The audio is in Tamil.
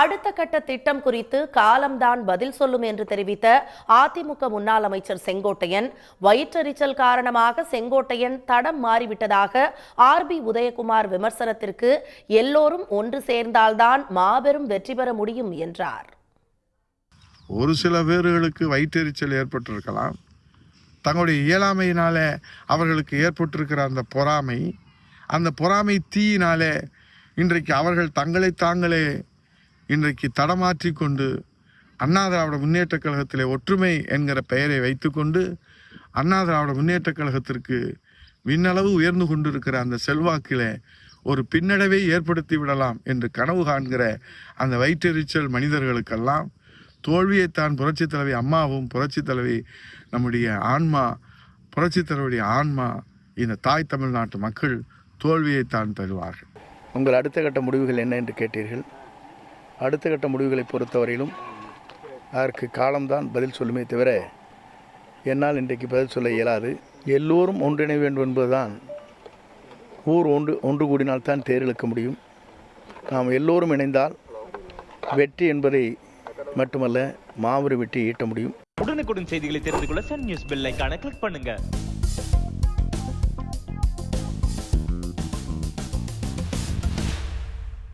அடுத்த கட்ட திட்டம் குறித்து காலம்தான் பதில் சொல்லும் என்று தெரிவித்த அதிமுக முன்னாள் அமைச்சர் செங்கோட்டையன் வயிற்றெரிச்சல் காரணமாக செங்கோட்டையன் தடம் மாறிவிட்டதாக ஆர்பி உதயகுமார் விமர்சனத்திற்கு எல்லோரும் ஒன்று சேர்ந்தால்தான் மாபெரும் வெற்றி பெற முடியும் என்றார். ஒரு சில பேர்களுக்கு வயிற்றெரிச்சல் ஏற்பட்டிருக்கலாம். தங்களுடைய இயலாமையினாலே அவர்களுக்கு ஏற்பட்டிருக்கிற அந்த பொறாமை அந்த பொறாமை தீயினாலே இன்றைக்கு அவர்கள் தங்களை தாங்களே இன்றைக்கு தடமாற்றி கொண்டு அண்ணா திராவிட முன்னேற்ற கழகத்திலே ஒற்றுமை என்கிற பெயரை வைத்துக்கொண்டு அண்ணா திராவிட முன்னேற்ற கழகத்திற்கு விண்ணளவு உயர்ந்து கொண்டிருக்கிற அந்த செல்வாக்கிலே ஒரு பின்னடைவை ஏற்படுத்தி விடலாம் என்று கனவு காண்கிற அந்த வயிற்றெரிச்சல் மனிதர்களுக்கெல்லாம் தோல்வியைத்தான் புரட்சி தலைவி அம்மாவும் புரட்சி தலைவி நம்முடைய ஆன்மா புரட்சித் தலைவருடைய ஆன்மா இந்த தாய் தமிழ்நாட்டு மக்கள் தோல்வியைத்தான் தருவார்கள். உங்கள் அடுத்த கட்ட முடிவுகள் என்ன என்று கேட்டீர்கள்? அடுத்த கட்ட முடிவுகளை பொறுத்தவரையிலும் அதற்கு காலம்தான் பதில் சொல்லுமே தவிர என்னால் இன்றைக்கு பதில் சொல்ல இயலாது. எல்லோரும் ஒன்றிணை வேண்டும் என்பதுதான். ஊர் ஒன்று ஒன்று கூடினால்தான் தேர் இழுக்க முடியும். நாம் எல்லோரும் இணைந்தால் வெற்றி என்பதை மட்டுமல்ல மாபெரும் வெற்றி ஈட்ட முடியும். உடனுக்குடன் செய்திகளை தெரிந்து கொள்ள சன் நியூஸ் பெல் கிளிக் பண்ணுங்கள்